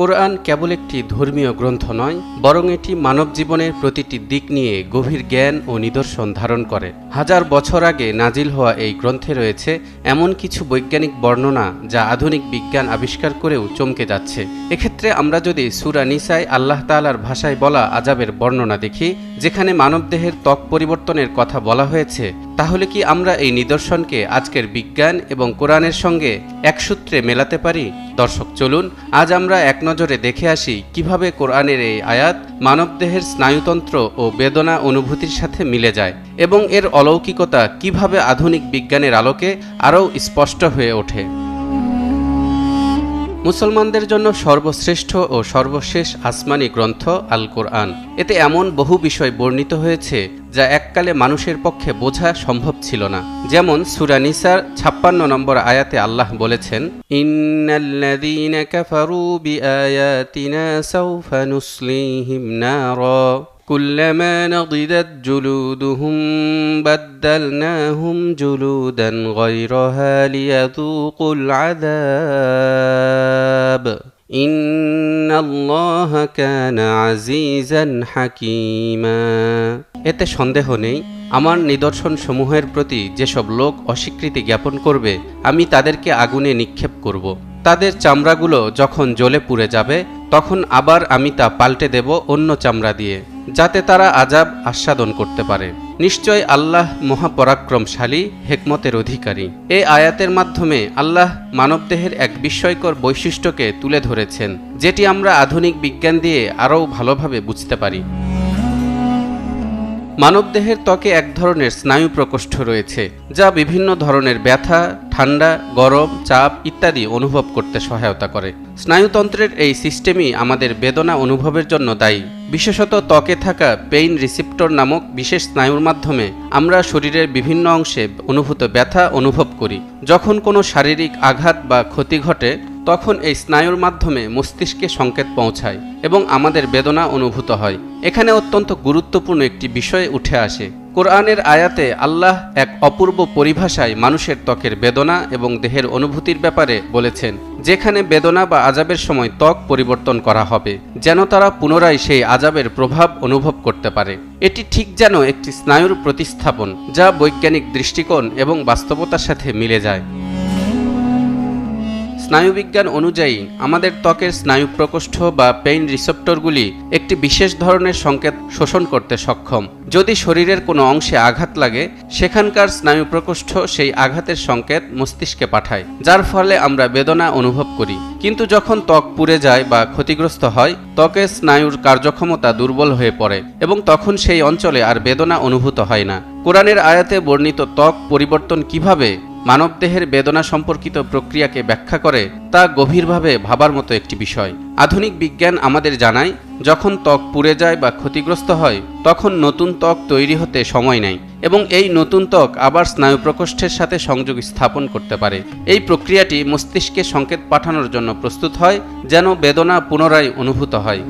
কোরআন কেবল একটি ধর্মীয় গ্রন্থ নয়, বরং এটি মানব জীবনের প্রতিটি দিক নিয়ে গভীর জ্ঞান ও নিদর্শন ধারণ করে। হাজার বছর আগে নাজিল হওয়া এই গ্রন্থে রয়েছে এমন কিছু বৈজ্ঞানিক বর্ণনা যা আধুনিক বিজ্ঞান আবিষ্কার করেও চমকে যাচ্ছে। এক্ষেত্রে আমরা যদি সুরা নিসাই আল্লাহ তালার ভাষায় বলা আজাবের বর্ণনা দেখি, যেখানে মানবদেহের ত্বক পরিবর্তনের কথা বলা হয়েছে তাহলে কি আমরা এই নিদর্শনকে আজকের বিজ্ঞান এবং কোরআনের সঙ্গে এক সূত্রে মেলাতে পারি? দর্শক, চলুন আজ আমরা এক নজরে দেখে আসি কীভাবে কোরআনের এই আয়াত মানবদেহের স্নায়ুতন্ত্র ও বেদনা অনুভূতির সাথে মিলে যায় এবং এর অলৌকিকতা কীভাবে আধুনিক বিজ্ঞানের আলোকে আরও স্পষ্ট হয়ে ওঠে। মুসলমানদের জন্য সর্বশ্রেষ্ঠ ও সর্বশেষ আসমানি গ্রন্থ আল কোরআন এতে এমন বহু বিষয় বর্ণিত হয়েছে যা এককালে মানুষের পক্ষে বোঝা সম্ভব ছিল না যেমন সুরা নিসার ছাপ্পান্ন নম্বর আয়াতে আল্লাহ বলেছেন ইন্নাল্লাযীনা কাফারু বিআয়াতিনা সাওফা নুসলিহিম নারা كلما نضجت جلودهم بدلناهم جلودا غيرها ليذوقوا العذاب إن الله كان عزيزا حكيما এতে সন্দেহ নেই, আমার নিদর্শন সমূহের প্রতি যেসব লোক অস্বীকৃতি জ্ঞাপন করবে, আমি তাদেরকে আগুনে নিক্ষেপ করব। তাদের চামড়াগুলো যখন জ্বলে পুড়ে যাবে, তখন আবার আমি তা পাল্টে দেব অন্য চামড়া দিয়ে, যাতে তারা আজাব আস্বাদন করতে পারে। নিশ্চয় আল্লাহ মহাপরাক্রমশালী, হেকমতের অধিকারী। এই আয়াতের মাধ্যমে আল্লাহ মানবদেহের এক বিস্ময়কর বৈশিষ্ট্যকে তুলে ধরেছেন, যেটি আমরা আধুনিক বিজ্ঞান দিয়ে আরও ভালোভাবে বুঝতে পারি। মানবদেহের ত্বকে এক ধরনের স্নায়ু প্রকোষ্ঠ রয়েছে, যা বিভিন্ন ধরনের ব্যথা, ঠান্ডা, গরম, চাপ ইত্যাদি অনুভব করতে সহায়তা করে। স্নায়ুতন্ত্রের এই সিস্টেমই আমাদের বেদনা অনুভবের জন্য দায়ী। বিশেষত ত্বকে থাকা পেইন রিসিপ্টর নামক বিশেষ স্নায়ুর মাধ্যমে আমরা শরীরের বিভিন্ন অংশে অনুভূত ব্যথা অনুভব করি। যখন কোনো শারীরিক আঘাত বা ক্ষতি ঘটে তখন এই স্নায়ুর মাধ্যমে মস্তিষ্কে সংকেত পৌঁছায় এবং আমাদের বেদনা অনুভূত হয়। এখানে অত্যন্ত গুরুত্বপূর্ণ একটি বিষয় উঠে আসে। কোরআনের আয়াতে আল্লাহ এক অপূর্ব পরিভাষায় মানুষের ত্বকের বেদনা এবং দেহের অনুভূতির ব্যাপারে বলেছেন, যেখানে বেদনা বা আজাবের সময় ত্বক পরিবর্তন করা হবে, যেন তারা পুনরায় সেই আজাবের প্রভাব অনুভব করতে পারে। এটি ঠিক যেন একটি স্নায়ুর প্রতিস্থাপন, যা বৈজ্ঞানিক দৃষ্টিকোণ এবং বাস্তবতার সাথে মিলে যায়। স্নায়ুবিজ্ঞান অনুযায়ী, আমাদের ত্বকের স্নায়ু প্রকোষ্ঠ বা পেইন রিসেপ্টরগুলি একটি বিশেষ ধরনের সংকেত শোষণ করতে সক্ষম। যদি শরীরের কোনো অংশে আঘাত লাগে, সেখানকার স্নায়ু প্রকোষ্ঠ সেই আঘাতের সংকেত মস্তিষ্কে পাঠায়, যার ফলে আমরা বেদনা অনুভব করি। কিন্তু যখন ত্বক পুড়ে যায় বা ক্ষতিগ্রস্ত হয়, ত্বকের স্নায়ুর কার্যক্ষমতা দুর্বল হয়ে পড়ে এবং তখন সেই অঞ্চলে আর বেদনা অনুভূত হয় না। কোরআনের আয়াতে বর্ণিত ত্বক পরিবর্তন কীভাবে মানবদেহের বেদনা সম্পর্কিত প্রক্রিয়াকে ব্যাখ্যা করে তা গভীরভাবে ভাবার মতো একটি বিষয়। আধুনিক বিজ্ঞান আমাদের জানায়, যখন ত্বক পুড়ে যায় বা ক্ষতিগ্রস্ত হয়, তখন নতুন ত্বক তৈরি হতে সময় নেয় এবং এই নতুন ত্বক আবার স্নায়ু প্রকোষ্ঠের সাথে সংযোগ স্থাপন করতে পারে। এই প্রক্রিয়াটি মস্তিষ্কে সংকেত পাঠানোর জন্য প্রস্তুত হয়, যেন বেদনা পুনরায় অনুভূত হয়।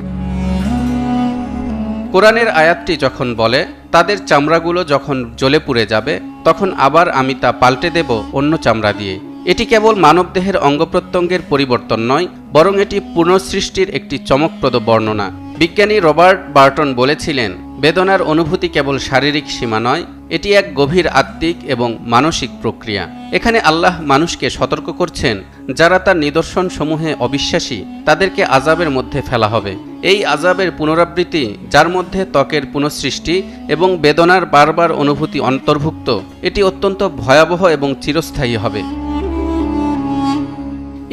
কোরআনের আয়াতটি যখন বলে তাদের চামড়াগুলো যখন জ্বলে পুড়ে যাবে, তখন আবার আমি তা পাল্টে দেব অন্য চামড়া দিয়ে। এটি কেবল মানবদেহের অঙ্গ প্রত্যঙ্গের পরিবর্তন নয়, বরং এটি পুনঃসৃষ্টির একটি চমকপ্রদ বর্ণনা। বিজ্ঞানী রবার্ট বার্টন বলেছিলেন বেদনার অনুভূতি কেবল শারীরিক সীমা নয়, এটি এক গভীর আত্মিক এবং মানসিক প্রক্রিয়া। এখানে আল্লাহ মানুষকে সতর্ক করছেন, যারা তার নিদর্শন সমূহে অবিশ্বাসী, তাদেরকে আজাবের মধ্যে ফেলা হবে। এই আজাবের পুনরাবৃত্তি, যার মধ্যে ত্বকের পুনঃসৃষ্টি এবং বেদনার বারবার অনুভূতি অন্তর্ভুক্ত, এটি অত্যন্ত ভয়াবহ এবং চিরস্থায়ী হবে।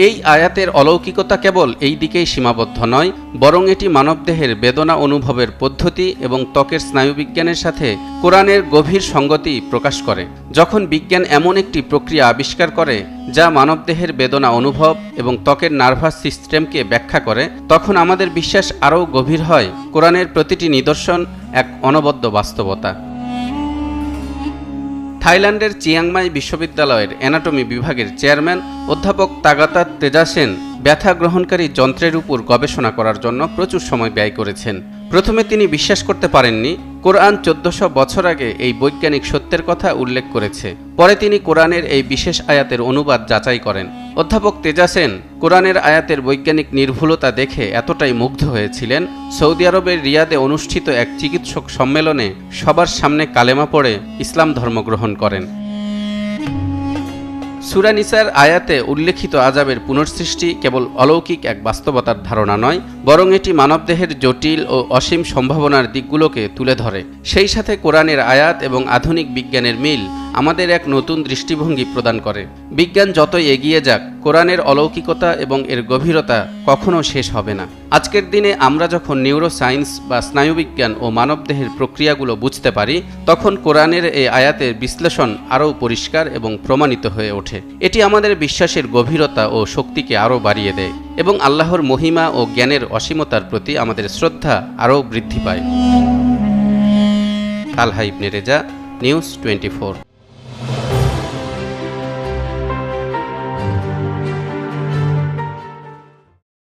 এই আয়াতের অলৌকিকতা কেবল এই দিকেই সীমাবদ্ধ নয়, বরং এটি মানবদেহের বেদনা অনুভবের পদ্ধতি এবং ত্বকের স্নায়ুবিজ্ঞানের সাথে কোরআনের গভীর সঙ্গতি প্রকাশ করে। যখন বিজ্ঞান এমন একটি প্রক্রিয়া আবিষ্কার করে, যা মানবদেহের বেদনা অনুভব এবং ত্বকের নার্ভাস সিস্টেমকে ব্যাখ্যা করে, তখন আমাদের বিশ্বাস আরও গভীর হয় কোরআনের প্রতিটি নিদর্শন এক অনবদ্য বাস্তবতা। থাইল্যান্ডের চিয়াংমাই বিশ্ববিদ্যালয়ের অ্যানাটমি বিভাগের চেয়ারম্যান অধ্যাপক তাগাতা তেজাসেন ব্যথা গ্রহণকারী যন্ত্রের উপর গবেষণা করার জন্য প্রচুর সময় ব্যয় করেছেন। প্রথমে তিনি বিশ্বাস করতে পারেননি, কোরআন চোদ্দশো বছর আগে এই বৈজ্ঞানিক সত্যের কথা উল্লেখ করেছে। পরে তিনি কোরআনের এই বিশেষ আয়াতের অনুবাদ যাচাই করেন। অধ্যাপক তেজা সেন কোরআনের আয়াতের বৈজ্ঞানিক নির্ভুলতা দেখে এতটাই মুগ্ধ হয়েছিলেন, সৌদি আরবের রিয়াদে অনুষ্ঠিত এক চিকিৎসক সম্মেলনে সবার সামনে কালেমা পড়ে ইসলাম ধর্ম গ্রহণ করেন। সুরানিসার আয়াতে উল্লেখিত আজাবের পুনঃসৃষ্টি কেবল অলৌকিক এক বাস্তবতার ধারণা নয়, বরং এটি মানবদেহের জটিল ও অসীম সম্ভাবনার দিকগুলোকে তুলে ধরে। সেই সাথে কোরআনের আয়াত এবং আধুনিক বিজ্ঞানের মিল আমাদের এক নতুন দৃষ্টিভঙ্গি প্রদান করে। বিজ্ঞান যতই এগিয়ে যাক, কোরআনের অলৌকিকতা এবং এর গভীরতা কখনো শেষ হবে না। আজকের দিনে আমরা যখন নিউরো সায়েন্স বা স্নায়ুবিজ্ঞান ও মানবদেহের প্রক্রিয়াগুলো বুঝতে পারি, তখন কোরআনের এই আয়াতের বিশ্লেষণ আরও পরিষ্কার এবং প্রমাণিত হয়ে ওঠে। এটি আমাদের বিশ্বাসের গভীরতা ও শক্তিকে আরও বাড়িয়ে দেয় এবং আল্লাহর মহিমা ও জ্ঞানের অসীমতার প্রতি আমাদের শ্রদ্ধা আরও বৃদ্ধি পায়। Talha Ibne Reza, news twenty